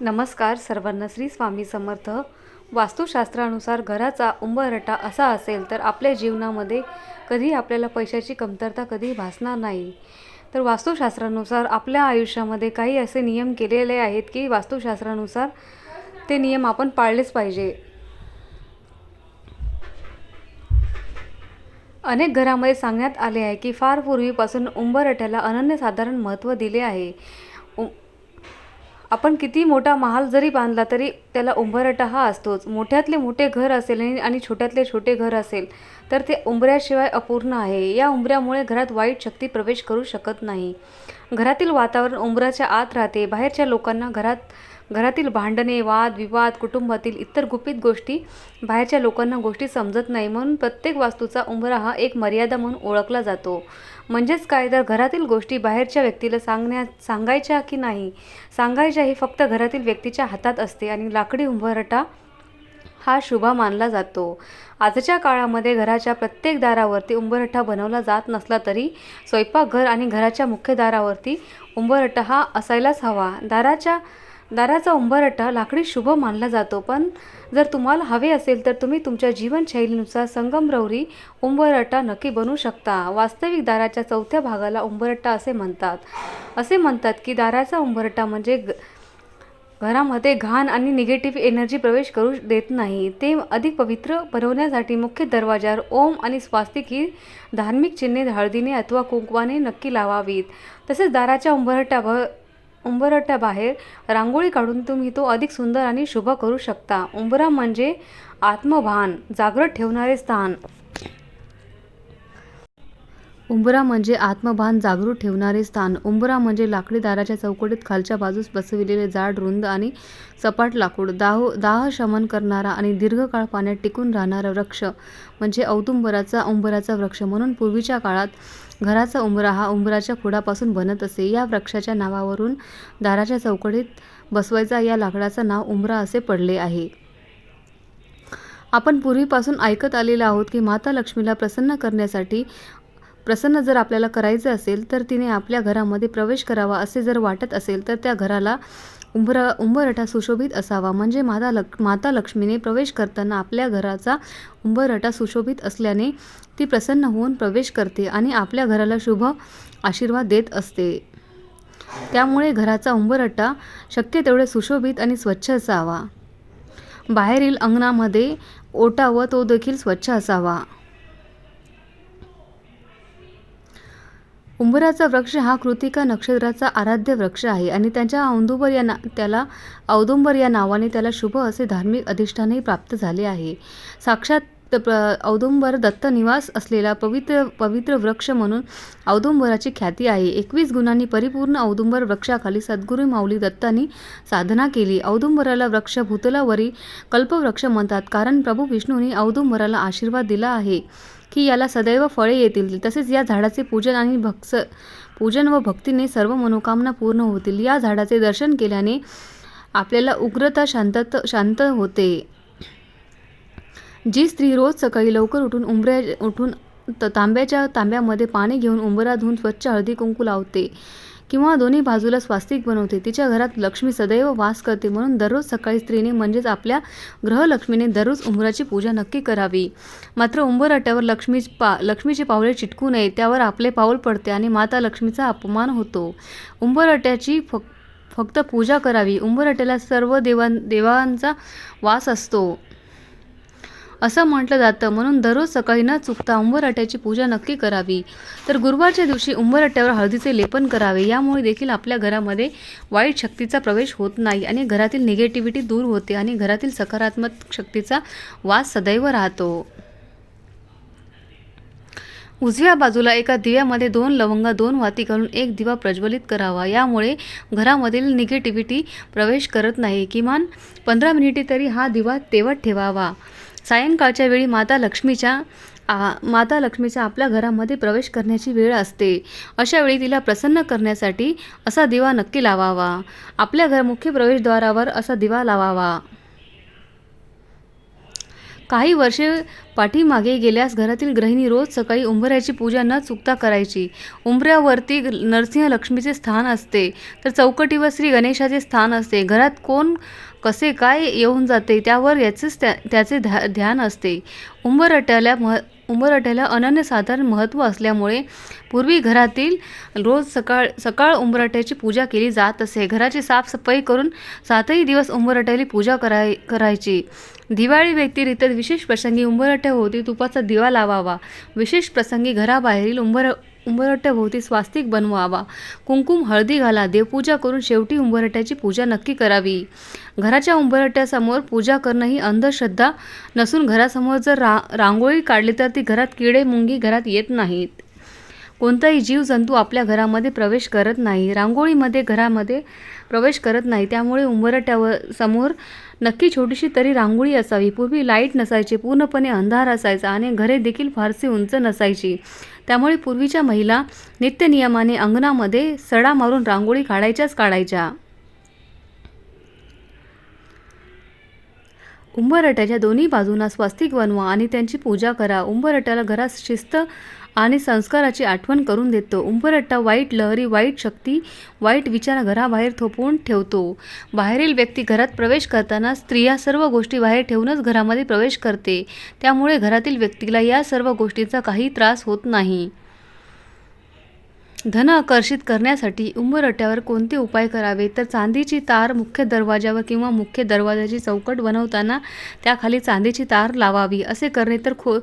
नमस्कार सर्वांना श्री स्वामी समर्थ. वास्तुशास्त्रानुसार घराचा उंबरटा असा असेल तर आपल्या जीवनामध्ये कधी आपल्याला पैशाची कमतरता कधी भासणार नाही. तर वास्तुशास्त्रानुसार आपल्या आयुष्यामध्ये काही असे नियम केलेले आहेत की वास्तुशास्त्रानुसार ते नियम आपण पाळलेच पाहिजे. अनेक घरामध्ये सांगण्यात आले आहे की फार पूर्वीपासून उंबरठ्याला अनन्यसाधारण महत्त्व दिले आहे. उ आपण किती मोठा महाल जरी बांधला तरी त्याला उंबरटा हा असतोच. मोठ्यातले मोठे घर असेल आणि आणि छोट्यातले छोटे घर असेल तर ते उंबऱ्याशिवाय अपूर्ण आहे. या उंबऱ्यामुळे घरात वाईट शक्ती प्रवेश करू शकत नाही. घरातील वातावरण उंबराच्या आत राहते. बाहेरच्या लोकांना घरात घरातील भांडणे वाद विवाद कुटुंबातील इतर गुपित गोष्टी बाहेरच्या लोकांना गोष्टी समजत नाही म्हणून प्रत्येक वास्तूचा उंबरा हा एक मर्यादा म्हणून ओळखला जातो. म्हणजेच काय? तर घरातील गोष्टी बाहेरच्या व्यक्तीला सांगण्या सांगायच्या की नाही? सांगायच्या हे फक्त घरातील व्यक्तीच्या हातात असते आणि लाकडी उंबरटा हा शुभा मानला जातो. आजच्या काळामध्ये घराच्या प्रत्येक दारावरती उंबरठा बनवला जात नसला तरी स्वयंपाकघर आणि घराच्या मुख्य दारावरती उंबरठा हा असायलाच हवा. दाराच्या दाराचा उंबरठा लाकडी शुभ मानला जातो. पण जर तुम्हाला हवे असेल तर तुम्ही तुमच्या जीवनशैलीनुसार संगमरवरी उंबरठा नक्की बनवू शकता. वास्तविक दाराच्या चौथ्या भागाला उंबरठा असे म्हणतात. असे म्हणतात की दाराचा उंबरठा म्हणजे ग घरामध्ये घाण आणि निगेटिव्ह एनर्जी प्रवेश करू देत नाही. ते अधिक पवित्र बनवण्यासाठी मुख्य दरवाजावर ओम आणि स्वास्तिक ही धार्मिक चिन्हे हळदीने अथवा कुंकवाने नक्की लावावीत. तसेच दाराच्या उंबरट्याभ उंबरट्याबाहेर रांगोळी काढून तुम्ही तो अधिक सुंदर आणि शुभ करू शकता. उंबरा म्हणजे आत्मभान जागृत ठेवणारे स्थान. उंबरा म्हणजे आत्मभान जागृत ठेवणारे स्थान. उंबरा म्हणजे लाकडी दाराच्या चौकटीत खालच्या बाजूस बसविलेले जाड रुंद आणि सपाट लाकूड. दाह दाह शमन करणारा आणि दीर्घकाळ पाण्यात टिकून राहणारा वृक्ष म्हणजे औदुंबराचा उंबराचा वृक्ष. म्हणून पूर्वीच्या काळात घराचा उंबरा हा उंबराच्या खोडापासून बनत असे. या वृक्षाच्या नावावरून दाराच्या चौकटीत बसवायचा या लाकडाचं नाव उंबरा असे पडले आहे. आपण पूर्वीपासून ऐकत आलेलो आहोत की माता लक्ष्मीला प्रसन्न करण्यासाठी प्रसन्न जर आपल्याला करायचं असेल तर तिने आपल्या घरामध्ये प्रवेश करावा असे जर वाटत असेल तर त्या घराला उंबर उंबरठा सुशोभित असावा. म्हणजे माता लक माता लक्ष्मीने प्रवेश करताना आपल्या घराचा उंबरठा सुशोभित असल्याने ती प्रसन्न होऊन प्रवेश करते आणि आपल्या घराला शुभ आशीर्वाद देत असते. त्यामुळे घराचा उंबरठा शक्य तेवढे सुशोभित आणि स्वच्छ असावा. बाहेरील अंगणामध्ये ओटा व तो देखील स्वच्छ असावा. उंबराचा वृक्ष हा कृतिका नक्षत्राचा आराध्य वृक्ष आहे आणि त्याच्या औदुंबर या ना त्याला औदुंबर या नावाने त्याला शुभ असे धार्मिक अधिष्ठानही प्राप्त झाले आहे. साक्षात प्र औदुंबर दत्त निवास असलेला पवित्र पवित्र वृक्ष म्हणून औदुंबराची ख्याती आहे. एकवीस गुणांनी परिपूर्ण औदुंबर वृक्षाखाली सद्गुरू माऊली दत्तांनी साधना केली. औदुंबराला वृक्ष भूतलावरी कल्पवृक्ष म्हणतात. कारण प्रभू विष्णूंनी औदुंबराला आशीर्वाद दिला आहे. की याला सदैव फळे येतील. तसेच या झाडाचे पूजन आणि भक्स पूजन व भक्तीने सर्व मनोकामना पूर्ण होतील. या झाडाचे दर्शन केल्याने आपल्याला उग्रता शांतत शांत होते. जी स्त्री रोज सकाळी लवकर उठून उंबऱ्या उठून त तांब्याच्या तांब्यामध्ये पाणी घेऊन उंबरा धुवून स्वच्छ हळदी कुंकू लावते. किंवा दोन्ही बाजूला स्वास्तिक बनवते. तिच्या घरात लक्ष्मी सदैव वास करते म्हणून दररोज सकाळी स्त्रीने म्हणजेच आपल्या ग्रहलक्ष्मीने दररोज उंबराची पूजा नक्की करावी. मात्र उंबर अट्यावर लक्ष्मी पा लक्ष्मीची पावले चिटकू नये त्यावर आपले पाऊल पडते आणि माता लक्ष्मीचा अपमान होतो. उंबरट्याची फक फक्त पूजा करावी. उंबरट्याला सर्व देवां देवांचा वास असतो. असं म्हटलं जातं. म्हणून दररोज सकाळी न चुकता उंबरट्याची पूजा नक्की करावी. तर गुरुवारच्या दिवशी उंबरट्यावर हळदीचे लेपन करावे. यामुळे देखील आपल्या घरामध्ये वाईट शक्तीचा प्रवेश होत नाही आणि घरातील निगेटिव्हिटी दूर होते आणि घरातील सकारात्मक शक्तीचा वास सदैव राहतो. उजव्या बाजूला एका दिव्यामध्ये दोन लवंगा दोन वाती घालून एक दिवा प्रज्वलित करावा. यामुळे घरामधील निगेटिव्हिटी प्रवेश करत नाही. किमान पंधरा मिनिटे तरी हा दिवा तेवत ठेवावा. सायंकाळच्या वेळी माता लक्ष्मीच्या आ माता लक्ष्मीचा आपल्या घरामध्ये प्रवेश करण्याची वेळ असते. अशा वेळी तिला प्रसन्न करण्यासाठी असा दिवा नक्की लावावा. आपल्या घर मुख्य प्रवेशद्वारावर असा दिवा लावावा. काही वर्षे पाठीमागे गेल्यास घरातील गृहिणी रोज सकाळी उंबऱ्याची पूजा न चुकता करायची. उंबऱ्यावरती नरसिंह लक्ष्मीचे स्थान असते. तर चौकटीवर श्री गणेशाचे स्थान असते. घरात कोण कसे काय येऊन जाते त्यावर याचेच त्या त्याचे ध्या ध्यान असते. उंबरट्याला मह उंबरठ्याला अनन्यसाधारण महत्त्व असल्यामुळे पूर्वी घरातील रोज सकाळ सकाळ उंबरठ्याची पूजा केली जात असे. घराची साफसफाई करून सातही दिवस उंबरठ्याली पूजा कराय करायची. दिवाळी व्यतिरिक्त विशेष प्रसंगी उंबरट्याभोवती तुपाचा दिवा लावावा. विशेष प्रसंगी घराबाहेरील उंबर उंबरठ्याभोवती स्वास्तिक बनवावा. कुंकुम हळदी घाला. देवपूजा करून शेवटी उंबरट्याची पूजा नक्की करावी. घराच्या उंबरट्यासमोर पूजा करणं ही अंधश्रद्धा नसून घरासमोर जर रा रांगोळी काढली तर ती घरात किडे मुंगी घरात येत नाहीत. कोणताही जीवजंतू आपल्या घरामध्ये प्रवेश करत नाही. रांगोळीमध्ये घरामध्ये प्रवेश करत नाही. त्यामुळे उंबरट्यावर समोर नक्की छोटीशी तरी रांगोळी असावी. पूर्वी लाइट नसायची पूर्णपणे अंधार असायचा आणि घरे देखील फारशी उंच नसायची. त्यामुळे पूर्वीच्या महिला नित्यनियमाने अंगणामध्ये सडा मारून रांगोळी काढायच्याच काढायच्या. उंबरट्याच्या दोन्ही बाजूंना स्वस्तिक बनवा आणि त्यांची पूजा करा. उंबरट्याला घरात शिस्त आणि संस्काराची आठवण करून देतो. उंबरट्टा वाईट लहरी वाईट शक्ती वाईट विचार घराबाहेर थोपवून ठेवतो. बाहेरील व्यक्ती घरात प्रवेश करताना स्त्रिया सर्व गोष्टी बाहेर ठेवूनच घरामध्ये प्रवेश करते. त्यामुळे घरातील व्यक्तीला या सर्व गोष्टींचा काही त्रास होत नाही. धन आकर्षित करण्यासाठी उंबरट्यावर कोणते उपाय करावे? तर चांदीची तार मुख्य दरवाजावर किंवा मुख्य दरवाजाची चौकट बनवताना त्याखाली चांदीची तार लावावी. असे करणे तर खो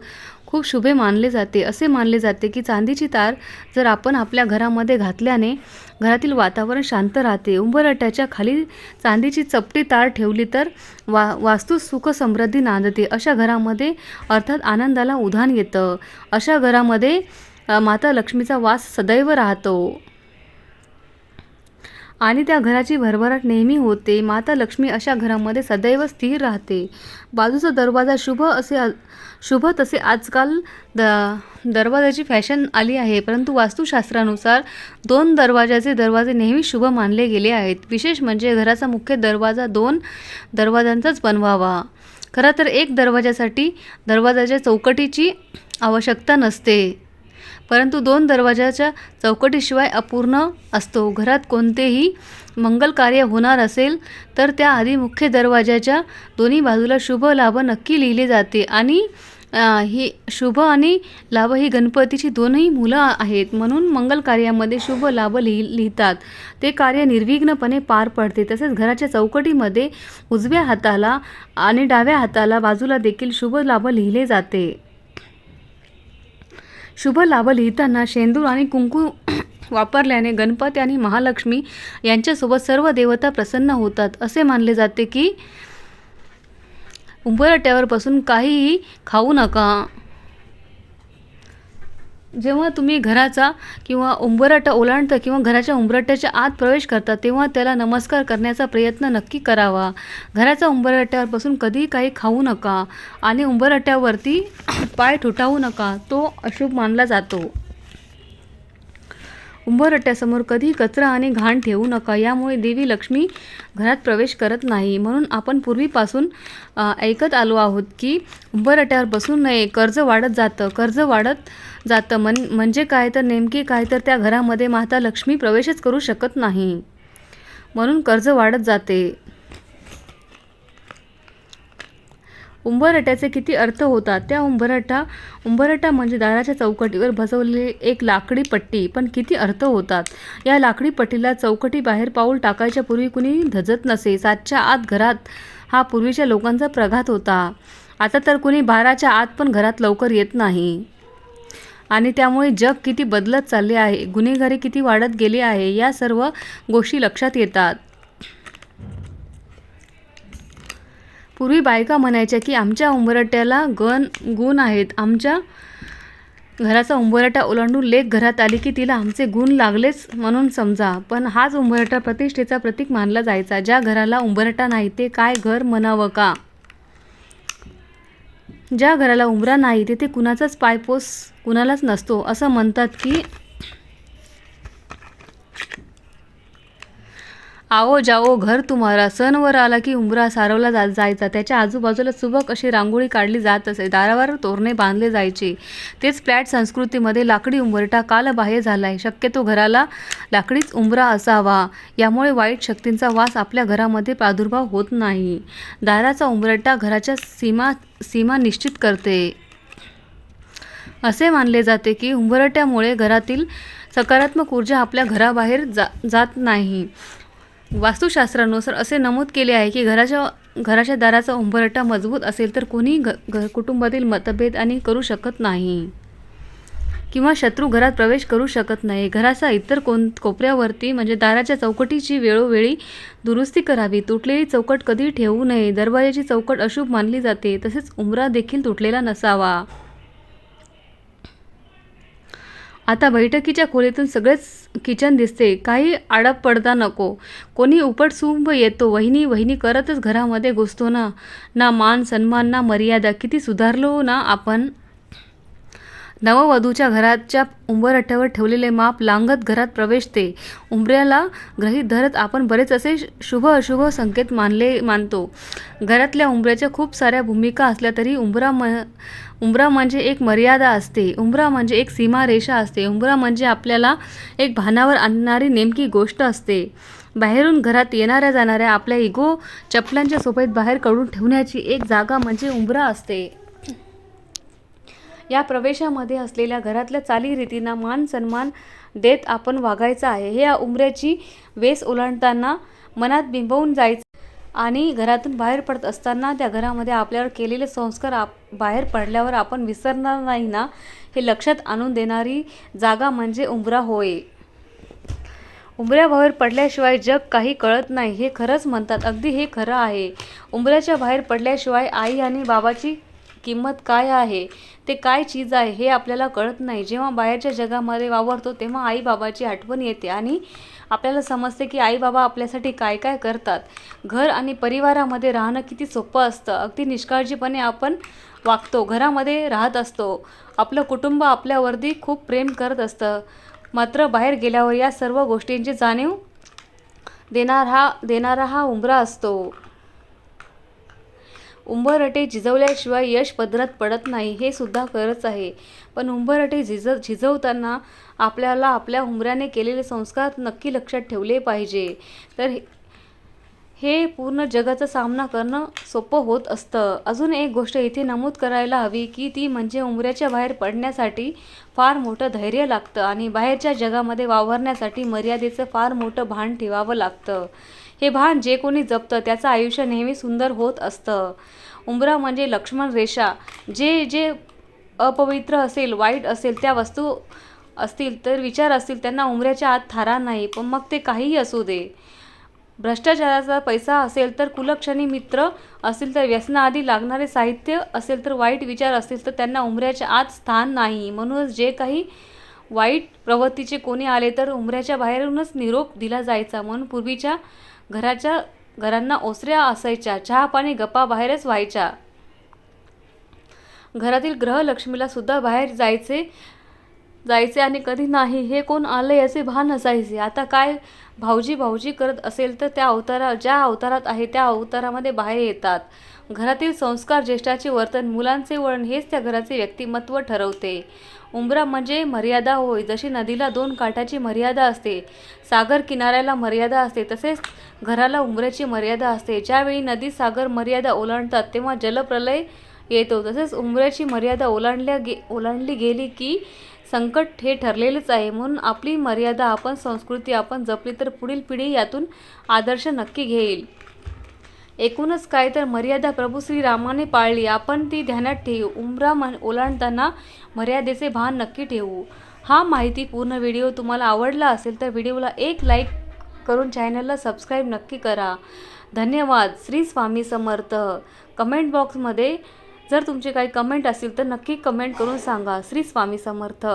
खूप शुभे मानले जाते. असे मानले जाते की चांदीची तार जर आपण आपल्या घरामध्ये घातल्याने घरातील वातावरण शांत राहते. उंबरट्याच्या खाली चांदीची चपटी तार ठेवली तर वा वास्तू सुख समृद्धी नांदते. अशा घरामध्ये अर्थात आनंदाला उधाण येतं. अशा घरामध्ये माता लक्ष्मीचा वास सदैव राहतो. आणि त्या घराची भरभराट नेहमी होते. माता लक्ष्मी अशा घरामध्ये सदैव स्थिर राहते. बाजूचा दरवाजा शुभ असे शुभ तसे आजकाल द दरवाजाची फॅशन आली आहे. परंतु वास्तुशास्त्रानुसार दोन दरवाजाचे दरवाजे नेहमी शुभ मानले गेले आहेत. विशेष म्हणजे घराचा मुख्य दरवाजा दोन दरवाजांचाच बनवावा. खरं तर एक दरवाजासाठी दरवाजाच्या चौकटीची आवश्यकता नसते. परंतु दोन दरवाजाच्या चौकटीशिवाय अपूर्ण असतो. घरात कोणतेही मंगल कार्य होणार असेल तर त्याआधी मुख्य दरवाजाच्या दोन्ही बाजूला शुभ लाभ नक्की लिहिले जाते आणि ही शुभ आणि लाभ ही गणपतीची दोनही मुलं आहेत. म्हणून मंगल कार्यामध्ये शुभ लाभ लिहि लिहितात. ते कार्य निर्विघ्नपणे पार पडते. तसेच घराच्या चौकटीमध्ये उजव्या हाताला आणि डाव्या हाताला बाजूला देखील शुभ लाभ लिहिले जाते. शुभ लाभ लिहिताना शेंदूर आणि कुंकू वापरल्याने गणपती आणि महालक्ष्मी यांच्यासोबत सर्व देवता प्रसन्न होतात. असे मानले जाते की उंबरट्यावर बसून काहीही खाऊ नका. जेव्हा तुम्ही घराचा किंवा उंबरटा ओलांडता किंवा घराच्या उंबरट्याच्या आत प्रवेश करता तेव्हा त्याला नमस्कार करण्याचा प्रयत्न नक्की करावा. घराच्या उंबरट्यावर बसून कधीही काही खाऊ नका आणि उंबरट्यावरती पाय ठुटावू नका. तो अशुभ मानला जातो. उंबरट्यासमोर कधी कचरा आणि घाण ठेवू नका. यामुळे देवी लक्ष्मी घरात प्रवेश करत नाही. म्हणून आपण पूर्वीपासून ऐकत आलो आहोत की उंबरट्यावर बसू नये कर्ज वाढत जातं. कर्ज वाढत जातं मन म्हणजे काय? तर नेमके काय? तर त्या घरामध्ये माता लक्ष्मी प्रवेशच करू शकत नाही. म्हणून कर्ज वाढत जाते. उंबरट्याचे किती अर्थ होतात? त्या उंबरटा उंबरटा म्हणजे दाराच्या चौकटीवर बसवलेली एक लाकडी पट्टी. पण किती अर्थ होतात? या लाकडी पट्टीला चौकटी बाहेर पाऊल टाकायच्या पूर्वी कुणी धजत नसे. सातच्या आत घरात हा पूर्वीच्या लोकांचा प्रघात होता. आता तर कुणी बाराच्या आत पण घरात लवकर येत नाही. आणि त्यामुळे जग किती बदलत चालले आहे? गुन्हेगारी किती वाढत गेली आहे? या सर्व गोष्टी लक्षात येतात. पूर्वी बायका म्हणायच्या की आमच्या उंबरट्याला गण गुण आहेत. आमच्या घराचा उंबरटा ओलांडून लेख घरात आली की तिला आमचे गुण लागलेच म्हणून समजा. पण हाच उंबरटा प्रतिष्ठेचा प्रतीक मानला जायचा. ज्या घराला उंबरटा नाही ते काय घर म्हणावं का? ज्या घराला उंबरा नाही तिथे कुणाचाच पायपोस कुणालाच नसतो. असं म्हणतात की आओ जाओ घर तुम्हारा सणवर आला की उंबरा सारवला जा जायचा. त्याच्या आजूबाजूला सुबक अशी रांगोळी काढली जात असे. दारावर तोरणे बांधले जायचे. तेच फ्लॅट संस्कृतीमध्ये लाकडी उंबरटा कालबाह्य झालाय. शक्यतो घराला लाकडीच उंबरा असावा. यामुळे वाईट शक्तींचा वास आपल्या घरामध्ये प्रादुर्भाव होत नाही. दाराचा उंबरटा घराच्या सीमा सीमा निश्चित करते. असे मानले जाते की उंबरट्यामुळे घरातील सकारात्मक ऊर्जा आपल्या घराबाहेर जा जात नाही. वास्तुशास्त्रानुसार असे नमूद केले आहे की घराच्या घराच्या दाराचा उंबरठा मजबूत असेल तर कोणी घ घर कुटुंबातील मतभेद आणि करू शकत नाही. किंवा शत्रू घरात प्रवेश करू शकत नाही. घराचा इतर कोण कोपऱ्यावरती म्हणजे दाराच्या चौकटीची वेळोवेळी दुरुस्ती करावी. तुटलेली चौकट कधी ठेवू नये? दरवाजाची चौकट अशुभ मानली जाते. तसेच उंबरा देखील तुटलेला नसावा. आता बैठकीच्या खोलीतून सगळेच किचन दिसते. काही आडप पडदा नको. कोणी उपटसुंब येतो. वहिनी वहिनी करतच घरामध्ये घुसतो ना. ना मान सन्मान ना मर्यादा. किती सुधारलो ना आपण. नववधूच्या घराच्या उंबरठ्यावर ठेवलेले माप लांगत घरात प्रवेशते. उंबऱ्याला ग्रहीत धरत आपण बरेच असे शुभ अशुभ संकेत मानले मानतो. घरातल्या उंबऱ्याच्या खूप साऱ्या भूमिका असल्या तरी उंबरा म उंबरा म्हणजे एक मर्यादा असते. उंबरा म्हणजे एक सीमारेषा असते. उंबरा म्हणजे आपल्याला एक भानावर आणणारी नेमकी गोष्ट असते. बाहेरून घरात येणाऱ्या जाणाऱ्या आपल्या इगो चपलांच्या सोबत बाहेर काढून ठेवण्याची एक जागा म्हणजे उंबरा असते. या प्रवेशामध्ये असलेल्या घरातल्या चालीरीतींना मान सन्मान देत आपण वागायचं आहे. हे या उमऱ्याची वेस ओलांडताना मनात बिंबवून जायचं आणि घरातून बाहेर पडत असताना त्या घरामध्ये आपल्यावर केलेले संस्कार आप बाहेर पडल्यावर आपण विसरणार नाही ना? हे लक्षात आणून देणारी जागा म्हणजे उंबरा होय. उंबऱ्याबाहेर पडल्याशिवाय जग काही कळत नाही. हे खरंच म्हणतात. अगदी हे खरं आहे. उंबऱ्याच्या बाहेर पडल्याशिवाय आई आणि बाबाची किंमत काय आहे? ते काय चीज आहे हे आपल्याला कळत नाही. जेव्हा बाहेरच्या जगामध्ये वावरतो तेव्हा आई बाबाची आठवण येते आणि आपल्याला समजते की आई बाबा आपल्यासाठी काय काय करतात. घर आणि परिवारामध्ये राहणं किती सोपं असतं. अगदी निष्काळजीपणे आपण वागतो घरामध्ये राहत असतो. आपलं कुटुंब आपल्यावरती खूप प्रेम करत असतं. मात्र बाहेर गेल्यावर या सर्व गोष्टींची जाणीव देणार हा देणारा हा उंबरा असतो. उंबरटे झिजवल्याशिवाय यश पदरात पडत नाही हे सुद्धा खरंच आहे. पण उंबरटे झिज झिजवताना आपल्याला आपल्या उंबऱ्याने केलेले संस्कार नक्की लक्षात ठेवले पाहिजे. तर हे- हे पूर्ण जगाचा सामना करणं सोपं होत असतं. अजून एक गोष्ट इथे नमूद करायला हवी की ती म्हणजे उंबऱ्याच्या बाहेर पडण्यासाठी फार मोठं धैर्य लागतं आणि बाहेरच्या जगामध्ये वावरण्यासाठी मर्यादेचं फार मोठं भान ठेवावं लागतं. हे भान जे कोणी जपतं त्याचं आयुष्य नेहमी सुंदर होत असतं. उंबरा म्हणजे लक्ष्मण रेषा. जे जे अपवित्र असेल वाईट असेल त्या वस्तू असतील तर विचार असतील त्यांना उंबऱ्याच्या आत थारा नाही पण मग ते काहीही असू दे. भ्रष्टाचाराचा पैसा असेल तर कुलक्षणी मित्र असतील तर व्यसनाआधी लागणारे साहित्य असेल तर वाईट विचार असतील तर त्यांना उमऱ्याच्या आत स्थान नाही. म्हणूनच जे काही वाईट प्रवृत्तीचे कोणी आले तर उमऱ्याच्या बाहेरूनच निरोप दिला जायचा. म्हणून पूर्वीच्या घराच्या घरांना ओसऱ्या असायच्या चहा पाणी गप्पा बाहेरच व्हायच्या. घरातील ग्रहलक्ष्मीला सुद्धा बाहेर जायचे जायचे आणि कधी नाही हे कोण आलं याचे भान असायचे. आता काय भाऊजी भाऊजी करत असेल तर त्या अवतारा ज्या अवतारात आहे त्या अवतारामध्ये बाहेर येतात. घरातील संस्कार ज्येष्ठाचे वर्तन मुलांचे वळण हेच त्या घराचे व्यक्तिमत्व ठरवते. उंबरा म्हणजे मर्यादा होय. जशी नदीला दोन काठाची मर्यादा असते सागर किनाऱ्याला मर्यादा असते तसेच घराला उंबऱ्याची मर्यादा असते. ज्यावेळी नदी सागर मर्यादा ओलांडतात तेव्हा जलप्रलय येतो. तसेच उंबऱ्याची मर्यादा ओलांडल्या गे ओलांडली गेली की संकट हे ठरलेलेच आहे. म्हणून आपली मर्यादा आपण संस्कृती आपण जपली तर पुढील पिढी यातून आदर्श नक्की घेईल. एकूणच काय तर मर्यादा प्रभू श्रीरामाने पाळली. आपण ती ध्यानात ठेवू. उमरा मन ओलांडताना मर्यादेचे भान नक्की ठेवू. हा माहिती पूर्ण व्हिडिओ तुम्हाला आवडला असेल तर व्हिडिओला एक लाईक करून चॅनलला सबस्क्राईब नक्की करा. धन्यवाद. श्री स्वामी समर्थ. कमेंट बॉक्समध्ये जर तुमचे काही कमेंट असतील तर नक्की कमेंट करून सांगा. श्री स्वामी समर्थ.